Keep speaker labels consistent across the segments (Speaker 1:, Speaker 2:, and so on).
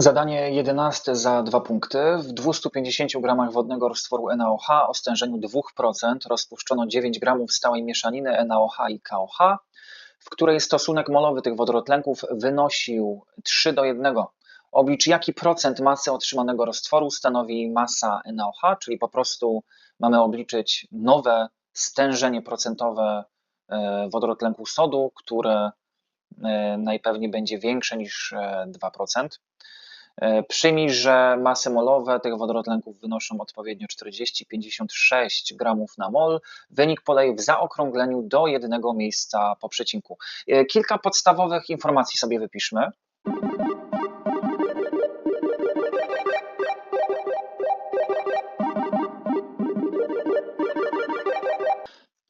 Speaker 1: Zadanie 11 za dwa punkty. W 250 gramach wodnego roztworu NaOH o stężeniu 2% rozpuszczono 9 gramów stałej mieszaniny NaOH i KOH, w której stosunek molowy tych wodorotlenków wynosił 3 do 1. Oblicz jaki procent masy otrzymanego roztworu stanowi masa NaOH, czyli po prostu mamy obliczyć nowe stężenie procentowe e, wodorotlenku sodu, które e, najpewniej będzie większe niż 2%. E, przyjmij, że masy molowe tych wodorotlenków wynoszą odpowiednio 40-56 gramów na mol. Wynik podaj w zaokrągleniu do jednego miejsca po przecinku. E, kilka podstawowych informacji sobie wypiszmy.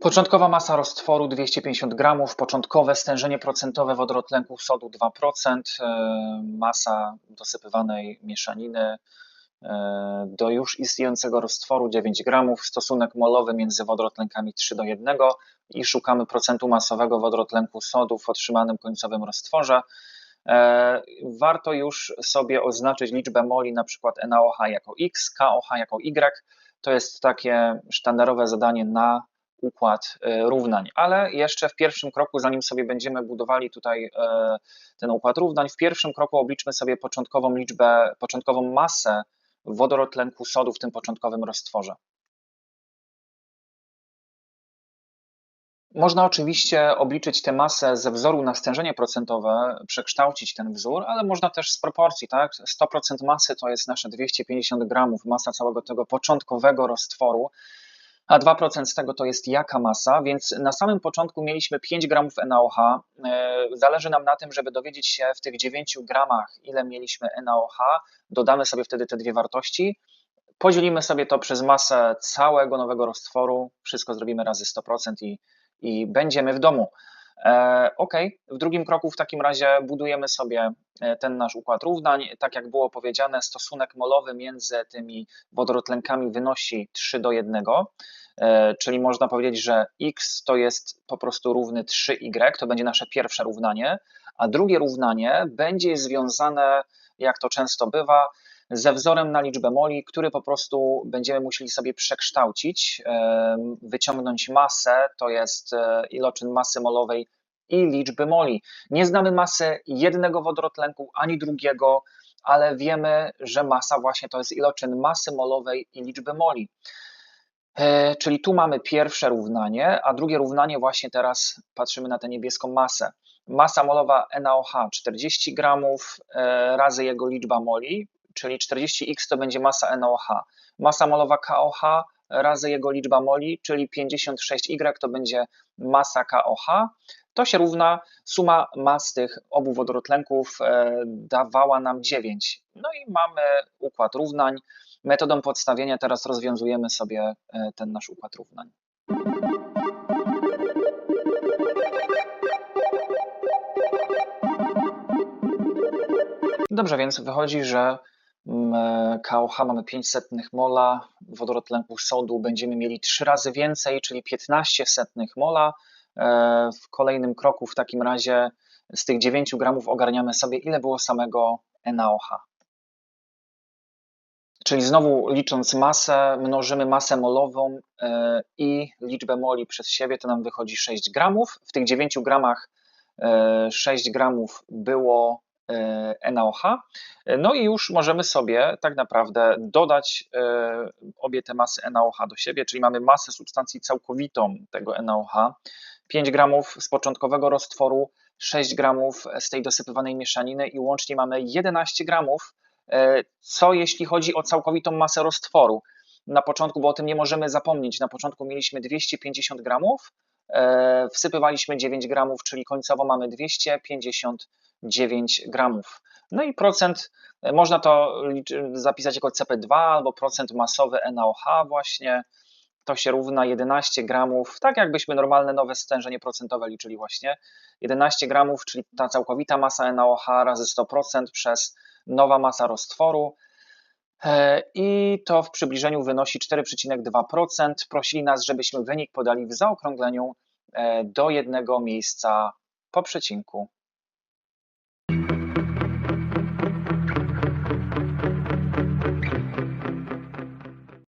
Speaker 1: Początkowa masa roztworu 250 gramów, początkowe stężenie procentowe wodorotlenku sodu 2%, e, masa dosypywanej mieszaniny e, do już istniejącego roztworu 9 gramów, stosunek molowy między wodorotlenkami 3 do 1 i szukamy procentu masowego wodorotlenku sodu w otrzymanym końcowym roztworze. E, warto już sobie oznaczyć liczbę moli, na przykład NaOH jako X, KOH jako Y. To jest takie sztandarowe zadanie na układ e, równań. Ale jeszcze w pierwszym kroku, zanim sobie będziemy budowali tutaj e, ten układ równań, w pierwszym kroku obliczmy sobie początkową liczbę, początkową masę wodorotlenku sodu w tym początkowym roztworze. Można oczywiście obliczyć tę masę ze wzoru na stężenie procentowe, przekształcić ten wzór, ale można też z proporcji, tak? 100% masy to jest nasze 250 gramów, masa całego tego początkowego roztworu a 2% z tego to jest jaka masa, więc na samym początku mieliśmy 5 gramów NaOH. E, zależy nam na tym, żeby dowiedzieć się w tych 9 gramach, ile mieliśmy NaOH. Dodamy sobie wtedy te dwie wartości. Podzielimy sobie to przez masę całego nowego roztworu. Wszystko zrobimy razy 100% i, i będziemy w domu. E, ok, w drugim kroku w takim razie budujemy sobie e, ten nasz układ równań. Tak jak było powiedziane, stosunek molowy między tymi wodorotlenkami wynosi 3 do 1, e, czyli można powiedzieć, że x to jest po prostu równy 3y, to będzie nasze pierwsze równanie, a drugie równanie będzie związane, jak to często bywa, ze wzorem na liczbę moli, który po prostu będziemy musieli sobie przekształcić, wyciągnąć masę, to jest e, iloczyn masy molowej i liczby moli. Nie znamy masy jednego wodorotlenku ani drugiego, ale wiemy, że masa właśnie to jest iloczyn masy molowej i liczby moli. E, czyli tu mamy pierwsze równanie, a drugie równanie właśnie teraz patrzymy na tę niebieską masę. Masa molowa NaOH 40 gramów e, razy jego liczba moli, czyli 40x to będzie masa NaOH. Masa molowa KOH razy jego liczba moli, czyli 56y to będzie masa KOH. To się równa, suma mas tych obu wodorotlenków e, dawała nam 9. No i mamy układ równań. Metodą podstawienia teraz rozwiązujemy sobie e, ten nasz układ równań. Dobrze, więc wychodzi, że KOH mamy 500 mola, wodorotlenku sodu będziemy mieli 3 razy więcej, czyli 15 setnych mola. E, w kolejnym kroku w takim razie z tych 9 gramów ogarniamy sobie, ile było samego NaOH. Czyli znowu licząc masę, mnożymy masę molową e, i liczbę moli przez siebie, to nam wychodzi 6 gramów. W tych 9 gramach 6 e, gramów było E, NaOH. No i już możemy sobie tak naprawdę dodać e, obie te masy NaOH do siebie, czyli mamy masę substancji całkowitą tego NaOH, 5 gramów z początkowego roztworu, 6 gramów z tej dosypywanej mieszaniny i łącznie mamy 11 gramów, e, co jeśli chodzi o całkowitą masę roztworu. Na początku, bo o tym nie możemy zapomnieć, na początku mieliśmy 250 gramów, wsypywaliśmy 9 gramów, czyli końcowo mamy 250 9 gramów. No i procent, e, można to zapisać jako CP2 albo procent masowy NaOH właśnie, to się równa 11 gramów, tak jakbyśmy normalne nowe stężenie procentowe liczyli właśnie. 11 gramów, czyli ta całkowita masa NaOH razy 100% przez nowa masa roztworu. E, I to w przybliżeniu wynosi 4,2%. Prosili nas, żebyśmy wynik podali w zaokrągleniu e, do jednego miejsca po przecinku.